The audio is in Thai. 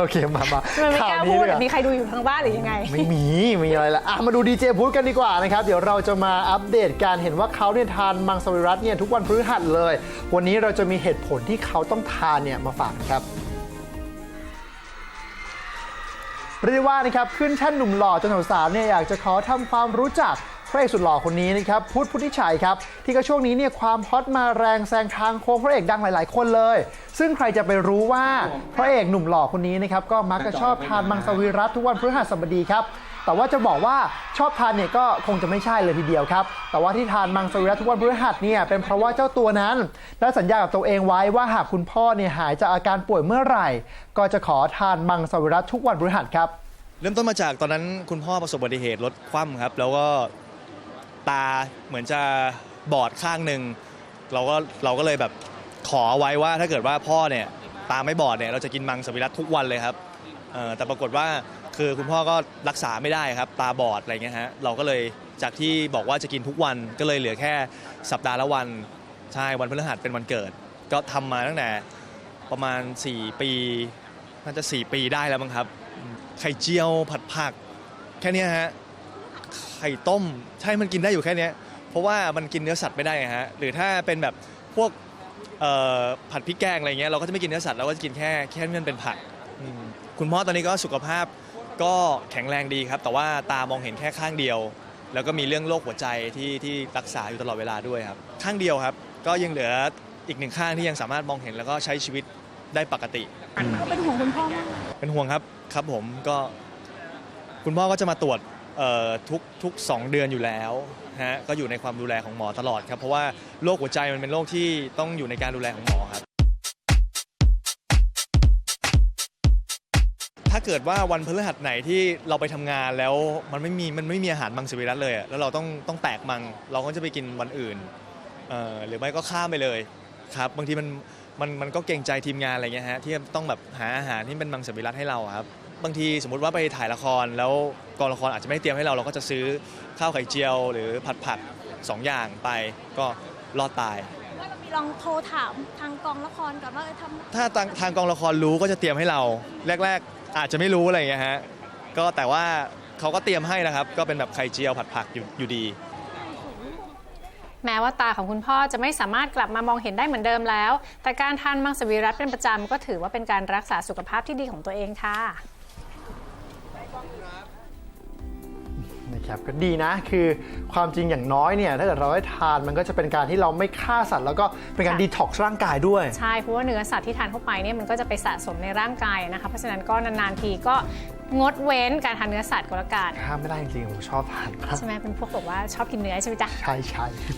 โอเคมามามันไม่กข่าล้าวพูดดีกว่ามีใครดูอยู่ทางบ้านหรือยังไง ไม่มี มีอะไรละอะมาดูดีเจพุทธกันดีกว่านะครับ เดี๋ยวเราจะมาอัปเดตการเห็นว่าเขาเนี่ยทานมังสวิรัตเนี่ยทุกวันพฤหัสเลย วันนี้เราจะมีเหตุผลที่เขาต้องทานเนี่ยมาฝากนะครับเรียกได้ว่านะครับขึ้นแท่นหนุ่มหล่อจนสาวๆเนี่ยอยากจะขอทำความรู้จัก พระเอกสุดหล่อคนนี้นะครับพุทธพุทธิชัยครับที่ก็ช่วงนี้เนี่ยความฮอตมาแรงแซงทางโค้งพระเอกดังหลาย ๆ คนเลย ซึ่งใครจะไปรู้ว่าพระเอกหนุ่มหล่อคนนี้นะครับก็มักจะชอบทานมังสวิรัตทุกวันพฤหัสบดีครับแต่ว่าจะบอกว่าชอบทานเนี่ยก็คงจะไม่ใช่เลยทีเดียวครับ แต่ว่าที่ทานมังสวิรัตทุกวันพฤหัสเนี่ยเป็นเพราะว่าเจ้าตัวนั้นได้สัญญากับตัวเองไว้ว่าหากคุณพ่อเนี่ยหายจากอาการป่วยเมื่อไหร่ ก็จะขอทานมังสวิรัตทุกวันพฤหัสครับ เริ่มต้นมาจากตอนนั้นคุณพ่อประสบอุบัติเหตุรถคว่ำครับ แล้วก็ ตาเหมือนจะบอดข้างหนึ่งเราก็เราก็เลยแบบขอไว้ว่าถ้าเกิดว่าพ่อเนี่ยตาไม่บอดเนี่ยเราจะกินมังสวิรัตทุกวันเลยครับเอ่อแต่ปรากฏว่าคือคุณพ่อก็รักษาไม่ได้ครับ ตาบอดอะไรเงี้ยฮะเราก็เลยจากที่บอกว่าจะกินทุกวันก็เลยเหลือแค่สัปดาห์ละวันใช่วันพฤหัสเป็นวันเกิด ก็ทำมาตั้งแต่ประมาณ 4 ปีน่าจะ 4 ปีได้แล้วมั้งครับ ไข่เจียวผัดผัก แค่เนี้ยฮะ ไข่ต้ม ใช่มันกินได้อยู่แค่เนี้ยเพราะว่ามันกินเนื้อสัตว์ไม่ได้ไงฮะหรือถ้าเป็นแบบพวกเอ่อผัดพริกแกงอะไรเงี้ยเราก็จะไม่กินเนื้อสัตว์เราก็จะกินแค่แค่ที่มันเป็นผักอืมคุณพ่อตอนนี้ก็สุขภาพก็แข็งแรงดีครับ แต่ว่าตามองเห็นแค่ข้างเดียว แล้วก็มีเรื่องโรคหัวใจที่ที่รักษาอยู่ตลอดเวลาด้วยครับ ข้างเดียวครับ ก็ยังเหลืออีกหนึ่งข้างที่ยังสามารถมองเห็นแล้วก็ใช้ชีวิตได้ปกติก็เป็นห่วงคุณพ่อมากเป็นห่วงครับครับผมก็คุณพ่อก็จะมาตรวจเอ่อ ทุกทุกสองเดือนอยู่แล้วฮะก็อยู่ในความดูแลของหมอตลอดครับ เพราะว่าโรคหัวใจมันเป็นโรคที่ต้องอยู่ในการดูแลของหมอครับ ถ้าเกิดว่าวันพฤหัสไหนที่เราไปทำงานแล้วมันไม่มีมันไม่มีอาหารมังสวิรัตเลยแล้วเราต้องต้องแตกมัง เราก็จะไปกินวันอื่นหรือไม่ก็ข้ามไปเลยครับบางทีมันมันมันก็เกรงใจทีมงานอะไรเงี้ยฮะที่ต้องแบบหาอาหารที่เป็นมังสวิรัตให้เราครับ บางทีสมมุติว่าไปถ่ายละคร แล้วกองละครอาจจะไม่ได้เตรียมให้เราเราก็จะซื้อข้าวไข่เจียว หรือผัดผักสองอย่างไปก็รอดตายว่าเรามีลองโทรถามทางกองละครก่อนว่าเออทำ ถ้าทางทางกองละครรู้ก็จะเตรียมให้เรา แรก ๆ อาจจะไม่รู้อะไรอย่างเงี้ยฮะก็แต่ว่าเขาก็เตรียมให้นะครับ ก็เป็นแบบไข่เจียวผัดผักอยู่อยู่ดี แม้ว่าตาของคุณพ่อจะไม่สามารถกลับมามองเห็นได้เหมือนเดิมแล้ว แต่การทานมังสวิรัตเป็นประจำก็ถือว่าเป็นการรักษาสุขภาพที่ดีของตัวเองค่ะ นะครับก็ดีนะคือความจริงอย่างน้อยเนี่ยถ้าเกิดเราได้ทานมันก็จะเป็นการที่เราไม่ฆ่าสัตว์ แล้วก็เป็นการค่ะดีท็อกซ์ร่างกายด้วย ใช่เพราะว่าเนื้อสัตว์ที่ทานเข้าไปเนี่ยมันก็จะไปสะสมในร่างกายนะคะเพราะฉะนั้นก็นานๆทีก็งดเว้นการทานเนื้อสัตว์ก็แล้วกันห้ามไม่ได้จริงๆผมชอบทานครับใช่ไหมเป็นพวกแบบว่าชอบกินเนื้อใช่ไหมจ๊ะ ใช่ใช่